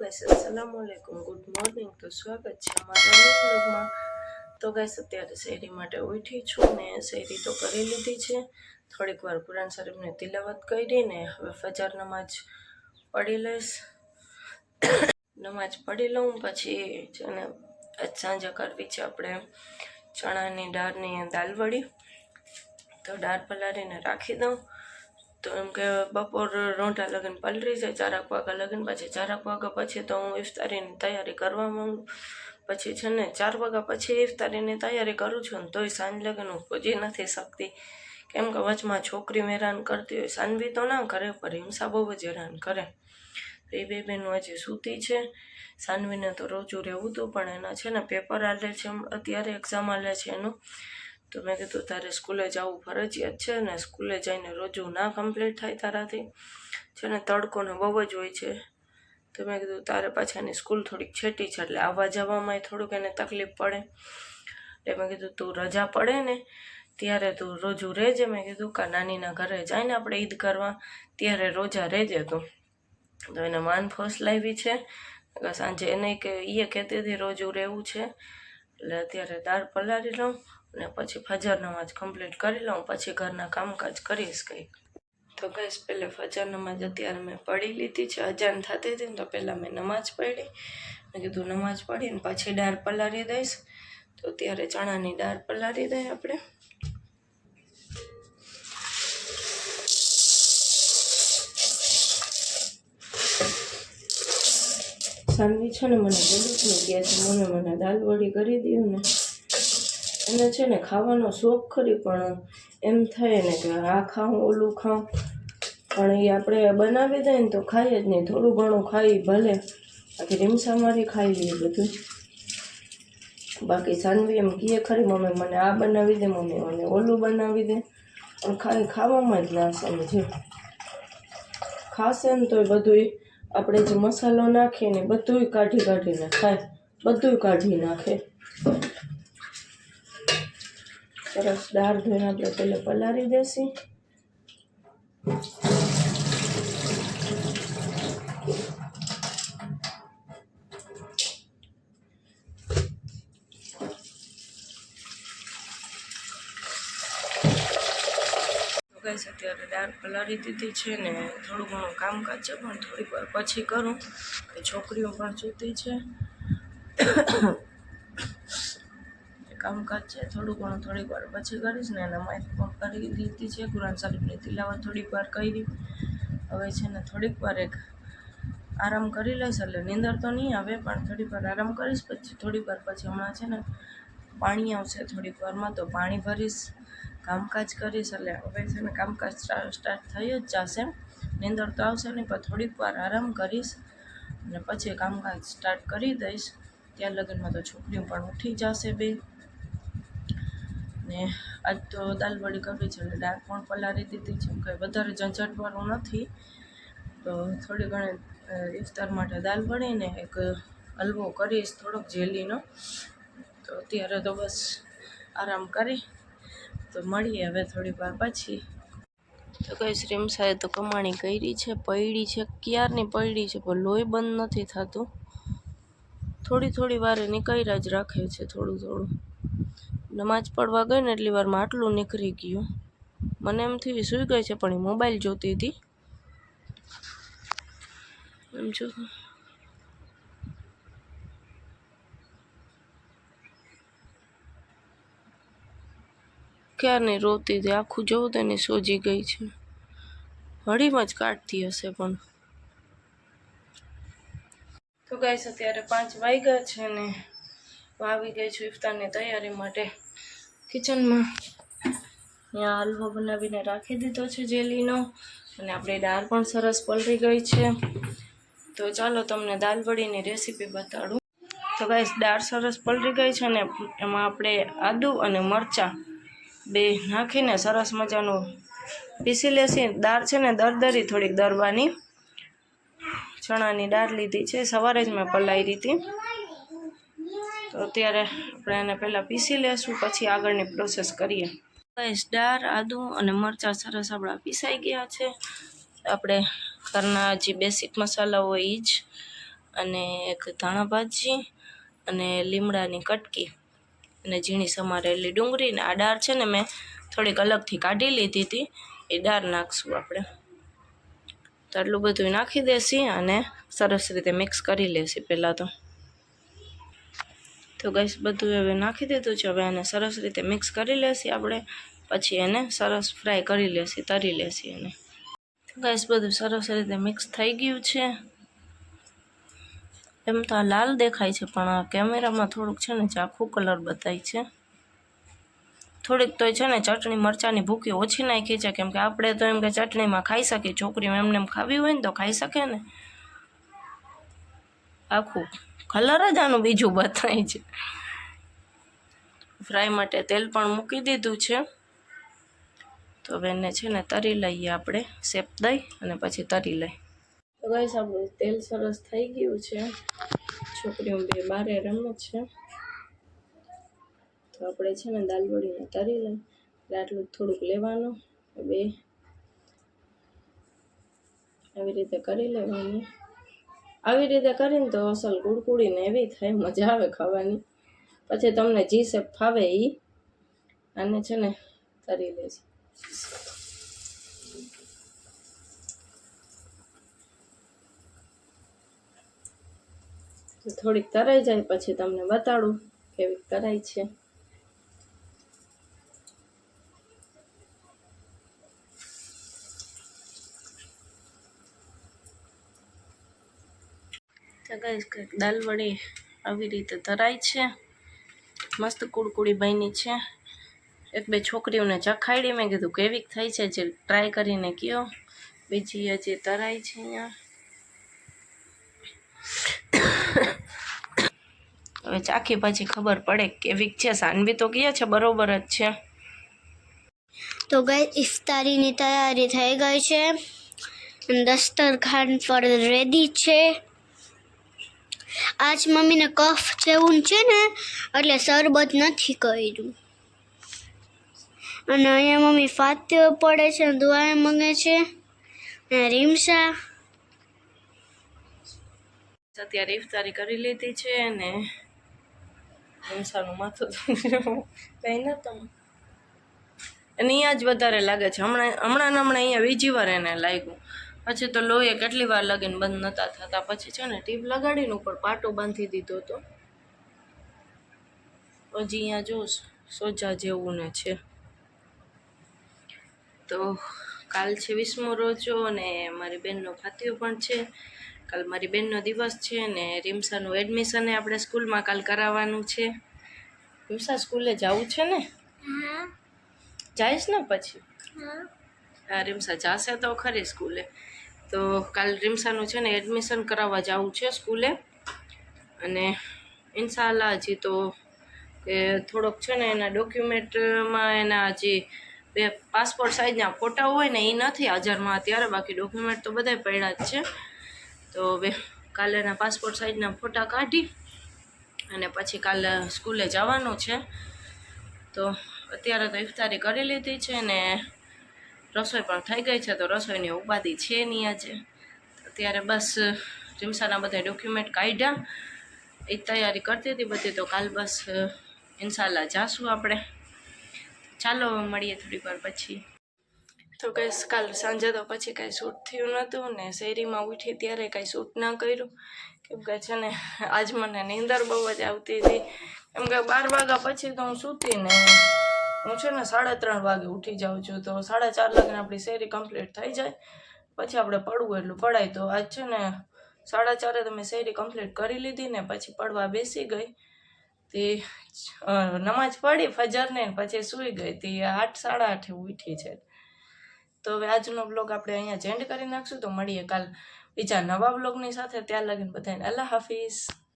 Guys અસલામ વાલેકુમ good morning તો સ્વાગત છે અમારા બ્લોગમાં તો ગાઈસ અત્યારે શેરી માટે ઉઠી છું ને શેરી તો કરી લીધી છે. થોડીક વાર કુરાન શરીફને તિલાવત કરીને હવે ફજર નમાજ પડી લઈશ. નમાજ પડી લઉં, પછી છે ને સાંજે કરવી છે આપણે ચણાની દાળની દાલવડી, તો દાળ પલાળીને રાખી દઉં. તો એમ કે બપોર રોંઢા લગન પલરી જાય, ચારક વાગ્યા લગન પછી, ચારક વાગ્યા પછી તો હું ઇફતારીની તૈયારી કરવા માંગુ. પછી છે ને, ચાર વાગ્યા પછી ઇફતારીની તૈયારી કરું છું ને તોય સાંજ લગન હું પૂજી નથી શકતી. કેમ કે વચમાં છોકરી હેરાન કરતી હોય, સાનવી તો ના કરે પર હિંસા બહુ જ હેરાન કરે. તો એ બે બેનું હજી સૂતી છે. સાનવીને તો રોજું રહેવું હતું પણ એના છે ને, પેપર આલે છે, અત્યારે એક્ઝામ આલે છે એનું. તો મેં કીધું, તારે સ્કૂલે જવું ફરજિયાત છે ને સ્કૂલે જઈને રોજુ ના કમ્પ્લીટ થાય તારાથી. છે ને તડકોને બહુ જ હોય છે. તો મેં કીધું, તારે પાછાની સ્કૂલ થોડીક છેટી છે, એટલે આવવા જવામાંય થોડુંક એને તકલીફ પડે. એટલે મેં કીધું, તું રજા પડે ને, ત્યારે તું રોજુ રહેજે. મેં કીધું, કા નાનીના ઘરે જઈને આપણે ઈદ કરવા, ત્યારે રોજા રહેજે તું. તો એને માન ફોસ લાવી છે. સાંજે એને કે એ કહેતી હતી રોજુ રહેવું છે, એટલે અત્યારે દાળ પલાળી લઉં. અને પછી ફજર નમાજ કમ્પ્લીટ કરી લઉં, પછી ઘરના કામકાજ કરીશ કંઈક. તો ગઈશ પહેલે ફજર નમાજ અત્યારે મેં પડી લીધી છે. અજાન થતી હતી ને તો પહેલાં મેં નમાજ પડી મેં કીધું નમાજ પડીને પછી દાળ પલાળી દઈશ. તો ત્યારે ચણાની દાળ પલાળી દઈએ આપણે. સાનવી છે ને મને જ નહીં કે છે મને મને દાલ વડી કરી દીધું ને. એને છે ને ખાવાનો શોખ ખરી, પણ એમ થાય ને કે આ ખાઉં, ઓલું ખાઉં. પણ એ આપણે બનાવી દઈએ ને તો ખાઈએ જ નહીં. થોડું ઘણું ખાઈ ભલે. બાકી રીમસા મારી ખાઈ લઈએ બધું બાકી સાનવી એમ કીએ ખરી, મમ્મી, મને આ બનાવી દે, મમ્મી, મને ઓલું બનાવી દે. પણ ખાલી ખાવામાં જ ના સમજે. ખાશે ને તોય બધું આપણે જે મસાલો નાખીએ ને બધુંય કાઢી કાઢીને ખાય. બધુંય કાઢી નાખે. સરસ દાળ ધોઈને આપણે પહેલાં પલાળી દેશું. ગાઈસ, અત્યારે દાળ પલાળી દીધી છે ને થોડું ઘણું કામકાજ છે, પણ થોડીક વાર પછી કરું. છોકરીઓ પણ સૂતી છે. કામકાજ છે, થોડું ઘણું થોડીક વાર પછી કરીશ ને માઇક પણ કરી દીધી છે, કુરાન શરીફની તિલાવત થોડીક વાર કરી. હવે છે ને થોડીક વાર એક આરામ કરી લઈશ, એટલે નીંદર તો નહીં આવે, પણ થોડીક વાર આરામ કરીશ, પછી થોડીક વાર પછી હમણાં છે ને પાણી આવશે થોડીક વારમાં, તો પાણી ભરીશ, કામકાજ કરીશ, એટલે હવે છે ને કામકાજ સ્ટાર્ટ થઈ જ જશે. નીંદર તો આવશે નહીં, પણ થોડીક વાર આરામ કરીશ, અને પછી કામકાજ સ્ટાર્ટ કરી દઈશ. ત્યાં લગ્નમાં તો છોકરીઓ પણ ઉઠી જશે બે. ને આજ તો દાલ વડી કરવી છે એટલે દાળ પણ પલાળી દીધી છે. કંઈ વધારે ઝંઝટવાળું નથી. તો થોડી ઘણી ઇફતાર માટે દાલ વળીને એક હલવો કરીશ થોડોક જેલીનો. તો અત્યારે તો બસ આરામ કરી. તો મળીએ હવે થોડીક વાર પછી. તો કઈ શ્રીમસાએ તો કમાણી કરી છે પૈડી છે. ક્યારની પૈડી છે? પણ લોહી બંધ નથી થતું. થોડી થોડી વારે નીકળ્યા જ રાખે છે થોડું થોડું. નમાજ પડવા ગઈ ને એટલી વારમાં આટલું નીકળી ગયું. મને એમ થયું સૂઈ ગઈ છે, પણ એ મોબાઈલ જોતી હતી. એમ જો. ક્યારની રોતી હતી? આખું જોવું તો સોજી ગઈ છે. હળીમાં જ કાઢતી હશે પણ. તો ગાઈસ, અત્યારે પાંચ વાગ્યા છે ને આવી ગઈ છું ઇફતારની તૈયારી માટે. કિચનમાં ત્યાં હલવો બનાવીને રાખી દીધો છે જેલીનો. અને આપણી દાળ પણ સરસ પલળી ગઈ છે. તો ચાલો તમને દાલ વડીની રેસીપી બતાડું. તો ગાઈસ, દાળ સરસ પલળી ગઈ છે ને એમાં આપણે આદુ અને મરચાં બે નાખીને સરસ મજાનું પીસી લેશી. દાળ છે ને દરદરી થોડીક દરવાની ચણાની દાળ લીધી છે. સવારે જ મેં પલાળી હતી તો અત્યારે આપણે એને પહેલાં પીસી લેશું, પછી આગળની પ્રોસેસ કરીએ. ગાઈસ દાળ આદું અને મરચાં સરસ આપણા પીસાઈ ગયા છે. આપણે ઘરના જે બેસિક મસાલા હોય એ જ અને એક ધાણા ભાજી અને લીમડાની કટકી અને ઝીણી સમારેલી ડુંગળી ને આ દાળ છે ને મેં થોડીક અલગથી કાઢી લીધી હતી, એ દાળ નાખશું આપણે. તો આટલું બધું નાખી દેસી અને સરસ રીતે મિક્સ કરી લેસી પહેલાં તો. તો ગેસ બધું હવે નાખી દીધું છે. હવે એને સરસ રીતે મિક્સ કરી લેશી આપણે. પછી એને સરસ ફ્રાય કરી લેશી, તરી લેશી એને. ગેસ બધું સરસ રીતે મિક્સ થઈ ગયું છે. એમ તો આ લાલ દેખાય છે, પણ કેમેરામાં થોડુંક છે ને ચાખું કલર બતાય છે. થોડીક તો છે ને, ચટણી મરચાંની ભૂકી ઓછી નાખી છે. કેમ કે આપણે તો એમ કે ચટણીમાં ખાઈ શકીએ. છોકરીઓ એમને એમ ખાવી હોય ને તો ખાઈ શકે ને. આખું. કલર જ આનું બીજું બતાય છે. ફ્રાય માટે તેલ પણ મૂકી દીધું છે. તો હવે એને છે ને તરી લઈએ આપણે, શેપ દઈ અને પછી તરી લઈ. તો ગાઈસ આપણું તેલ સરસ થઈ ગયું છે. છોકરીઓ બે બારે રમે છે. તો આપણે છે ને દાલવડીને તરી લઈ. એટલે આટલું થોડુંક લેવાનું, બે. આવી રીતે કરી લેવાની. આવી રીતે કરીને તો અસલ કુડકુડીને એવી થાય, મજા આવે ખાવાની. પછી તમને જી શેપ ફાવે એ અને છે ને તરી લેજે થોડીક તરાઈ જાય, પછી તમને બતાડું કેવી તરાઈ છે. ગાઈસ કંઈક દાલ આવી રીતે તરાય છે. મસ્ત કુડકુડી બની છે. એક બે છોકરીઓને ચખાડી મેં કીધું કેવીક થઈ છે જે ટ્રાય કરીને કયો. બીજી હજી તરાય છે અહીંયા. હવે ચાખી પછી ખબર પડે કેવીક છે. સાનવી તો કહે છે, બરોબર જ છે. તો ગઈ ઇફતારીની તૈયારી થઈ ગઈ છે. દસ્તરખાન પર રેડી છે. આજ મમ્મીને કફ જેવું છે ને, એટલે શરબત નથી કર્યું. અને અહીંયા મમ્મી ફાત્યો પડે છે દુઆ મંગે છે. અને રીમસા. અત્યારે ઇફતારી કરી લીધી છે અને રીમસાનું માથું કંઈ ન તમે. અને અહીંયા જ વધારે લાગે છે. હમણાં હમણાં ને હમણાં અહીંયા બીજી વાર એને લાગ્યું. પછી તો લોહી કેટલી વાર લગીને બંધ નહોતા થતા. પછી છે ને ટીપ લગાડીને ઉપર પાટો બાંધી દીધો હતો હજી અહીંયા જો સોજા જેવું ને છે. તો કાલ છે વીસમો રોજો અને મારી બેનનો ફાતિયો પણ છે. કાલ મારી બેનનો દિવસ છે ને રીમસાનું એડમિશન આપણે સ્કૂલમાં કાલ કરાવવાનું છે. રીમસા સ્કૂલે જવું છે ને? જઈશ ને પછી? હા રીમસા જાશે તો ખરી સ્કૂલે. તો કાલ રીમસાનું છે ને એડમિશન કરાવવા જવું છે સ્કૂલે. અને ઇન્શાલ્લા હજી તો કે થોડોક છે ને એના ડોક્યુમેન્ટમાં એના હજી બે પાસપોર્ટ સાઇઝના ફોટા હોય ને એ નથી હાજરમાં. અત્યારે બાકી ડોક્યુમેન્ટ તો બધાય પડ્યા જ છે. તો હવે કાલે એના પાસપોર્ટ સાઇઝના ફોટા કાઢી અને પછી કાલે સ્કૂલે જવાનું છે. તો અત્યારે તો ઇફતારી કરી લીધી છે ને રસોઈ પણ થઈ ગઈ છે, તો રસોઈની ઉપાધિ છે નહીં આજે. અત્યારે બસ જીમસાના બધા ડોક્યુમેન્ટ કાઢ્યા. એ તૈયારી કરતી હતી બધી, તો કાલ બસ ઇન્શાલ્લાહ જાશું આપણે. ચાલો મળીએ થોડીક વાર પછી. તો કંઈ કાલ સાંજે તો પછી કાંઈ શૂટ થયું નહોતું ને શેરીમાં ઉઠી ત્યારે કાંઈ શૂટ ના કર્યું. કેમ કે છે ને, આજ મને નીંદર બહુ જ આવતી હતી. કેમ કે બાર વાગ્યા પછી તો હું સૂતી ને હું છે ને સાડા ત્રણ વાગે ઉઠી જાઉં છું, તો સાડા ચાર લગ્ન આપણી શેરી કમ્પ્લીટ થઈ જાય. પછી આપણે પડવું એટલું પડાય. તો આજ છે ને સાડા ચારે તમે શેરી કમ્પ્લીટ કરી લીધી ને પછી પડવા બેસી ગઈ. તે નમાજ પડી ફજરને પછી સૂઈ ગઈ. તે આઠ, સાડા આઠે ઉઠી છે. તો હવે આજનો બ્લોગ આપણે અહીંયા જેન્ડ કરી નાખશું. તો મળીએ કાલ બીજા નવા બ્લોગની સાથે. ત્યાં લગીને બધાને અલ્લાહ હાફિઝ.